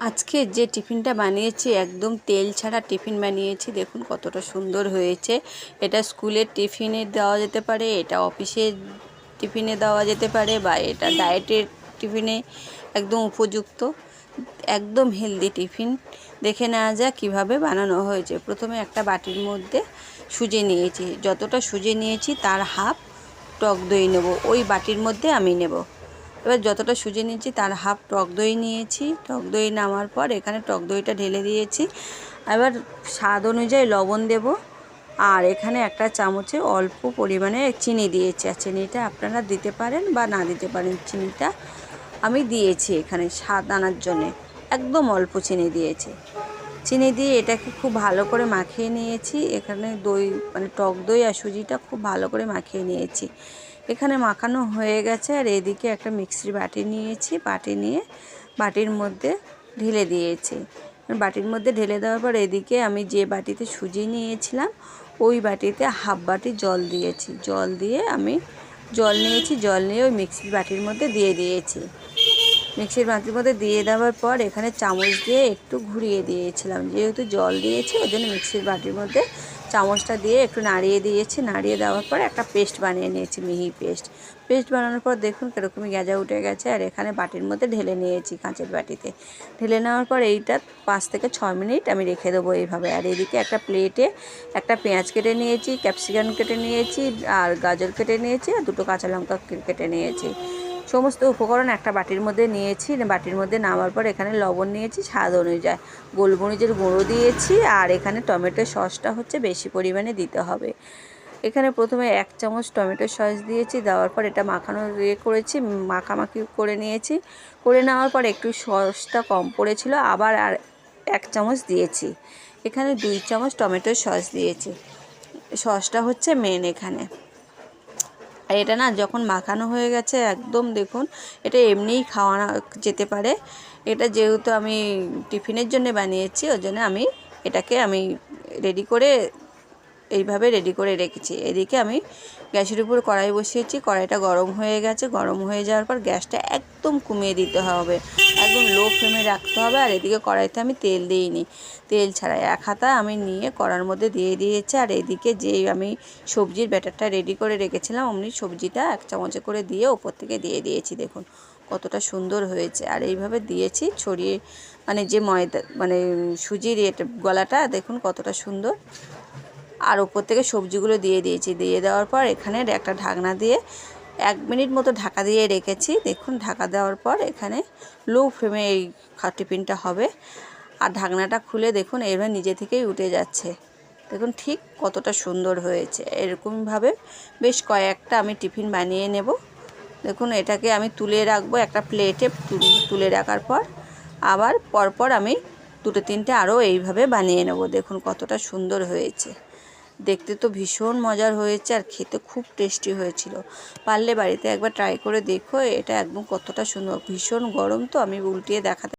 আজকে যে টিফিনটা বানিয়েছি, একদম তেল ছাড়া টিফিন বানিয়েছি, দেখুন কতটা সুন্দর হয়েছে। এটা স্কুলের টিফিনে দেওয়া যেতে পারে, এটা অফিসের টিফিনে দেওয়া যেতে পারে, বা এটা ডায়েটের টিফিনে একদম উপযুক্ত, একদম হেলদি টিফিন। দেখে নেওয়া যাক কীভাবে বানানো হয়েছে। প্রথমে একটা বাটির মধ্যে সুজে নিয়েছি। যতটা সুজে নিয়েছি, তার হাফ টক দই নেব। ওই বাটির মধ্যে আমি নেব। এবার যতটা সুজি নিয়েছি তার হাফ টক দই নিয়েছি। টক দই নামার পর এখানে টক দইটা ঢেলে দিয়েছি। এবার স্বাদ অনুযায়ী লবণ দেব। আর এখানে একটা চামচে অল্প পরিমাণে চিনি দিয়েছি। আর চিনিটা আপনারা দিতে পারেন বা না দিতে পারেন, চিনিটা আমি দিয়েছি এখানে স্বাদ আনার জন্যে। একদম অল্প চিনি দিয়েছি। চিনি দিয়ে এটাকে খুব ভালো করে মাখিয়ে নিয়েছি। এখানে দই মানে টক দই আর সুজিটা খুব ভালো করে মাখিয়ে নিয়েছি। এখানে মাখানো হয়ে গেছে আর এদিকে একটা মিক্সির বাটি নিয়েছি। বাটি নিয়ে বাটির মধ্যে ঢেলে দিয়েছি। বাটির মধ্যে ঢেলে দেওয়ার পর এদিকে আমি যে বাটিতে সুজি নিয়েছিলাম, ওই বাটিতে হাফ বাটি জল দিয়েছি। জল দিয়ে আমি জল নিয়েছি, জল নিয়ে ওই মিক্সির বাটির মধ্যে দিয়ে দিয়েছি। মিক্সির বাটির মধ্যে দিয়ে দেওয়ার পর এখানে চামচ দিয়ে একটু ঘুরিয়ে দিয়েছিলাম। যেহেতু জল দিয়েছি, ওই জন্য মিক্সির বাটির মধ্যে চামচটা দিয়ে একটু নাড়িয়ে দিয়েছি। নাড়িয়ে দেওয়ার পর একটা পেস্ট বানিয়ে নিয়েছি, মিহি পেস্ট। পেস্ট বানানোর পর দেখুন কীরকমই গেজা উঠে গেছে। আর এখানে বাটির মধ্যে ঢেলে নিয়েছি কাঁচের বাটিতে। ঢেলে নেওয়ার পর এইটা পাঁচ থেকে ছয় মিনিট আমি রেখে দেবো এইভাবে। আর এদিকে একটা প্লেটে একটা পেঁয়াজ কেটে নিয়েছি, ক্যাপসিকাম কেটে নিয়েছি, আর গাজর কেটে নিয়েছি, আর দুটো কাঁচা লঙ্কা কেটে নিয়েছি। সমস্ত উপকরণ একটা বাটির মধ্যে নিয়েছি বাটির মধ্যে নামার পর এখানে লবণ নিয়েছি, স্বাদ অনুযায়ী। গোলমরিচের গুঁড়ো দিয়েছি আর এখানে টমেটো সসটা হচ্ছে বেশি পরিমাণে দিতে হবে। এখানে প্রথমে এক চামচ টমেটো সস দিয়েছি, দেওয়ার পর এটা মাখানো ইয়ে করেছি, মাখামাখি করে নিয়েছি। করে নেওয়ার পর একটু সসটা কম পড়েছিল, আবার আর এক চামচ দিয়েছি। এখানে দুই চামচ টমেটো সস দিয়েছি। সসটা হচ্ছে মেন এখানে। আর এটা না যখন মাখানো হয়ে গেছে, একদম দেখুন, এটা এমনিই খাওয়ানো যেতে পারে। এটা যেহেতু আমি টিফিনের জন্য বানিয়েছি ওই জন্য আমি এটাকে আমি রেডি করে, এইভাবে রেডি করে রেখেছি। এদিকে আমি গ্যাসের উপর কড়াই বসিয়েছি, কড়াইটা গরম হয়ে গেছে। গরম হয়ে যাওয়ার পর গ্যাসটা একদম কমিয়ে দিতে হবে। একদম লো ফ্লেমে রাখতে হবে আর এদিকে কড়াইতে আমি তেল দিইনি। তেল ছাড়া এক হাতা আমি নিয়ে কড়ার মধ্যে দিয়ে দিয়েছি আর এদিকে যে আমি সবজির ব্যাটারটা রেডি করে রেখেছিলাম, অমনি সবজিটা এক চামচে করে দিয়ে ওপর থেকে দিয়ে দিয়েছি। দেখুন কতটা সুন্দর হয়েছে। আর এইভাবে দিয়েছি ছড়িয়ে মানে যে ময়দা মানে সুজির গলাটা, দেখুন কতটা সুন্দর। আর ওপর থেকে সবজিগুলো দিয়ে দিয়েছি। দিয়ে দেওয়ার পর এখানে একটা ঢাকনা দিয়ে এক মিনিট মতো ঢাকা দিয়ে রেখেছি। দেখুন, ঢাকা দেওয়ার পর এখানে লো ফ্লেমে এই টিফিনটা হবে। আর ঢাকনাটা খুলে দেখুন এবার নিজে থেকেই উঠে যাচ্ছে। দেখুন, ঠিক কতটা সুন্দর হয়েছে। এরকমভাবে বেশ কয়েকটা আমি টিফিন বানিয়ে নেব। দেখুন, এটাকে আমি তুলে রাখব একটা প্লেটে তুলে রাখার পর। আবার পরপর আমি দুটো তিনটে আরও এইভাবে বানিয়ে নেব। দেখুন, কতটা সুন্দর হয়েছে। দেখতে তো ভীষণ মজার হয়েছে আর খেতে খুব টেস্টি হয়েছিল। পারলে বাড়িতে একবার ট্রাই করে দেখো, এটা একদম কতটা সুন্দর। ভীষণ গরম তো, আমি উল্টিয়ে দেখাতে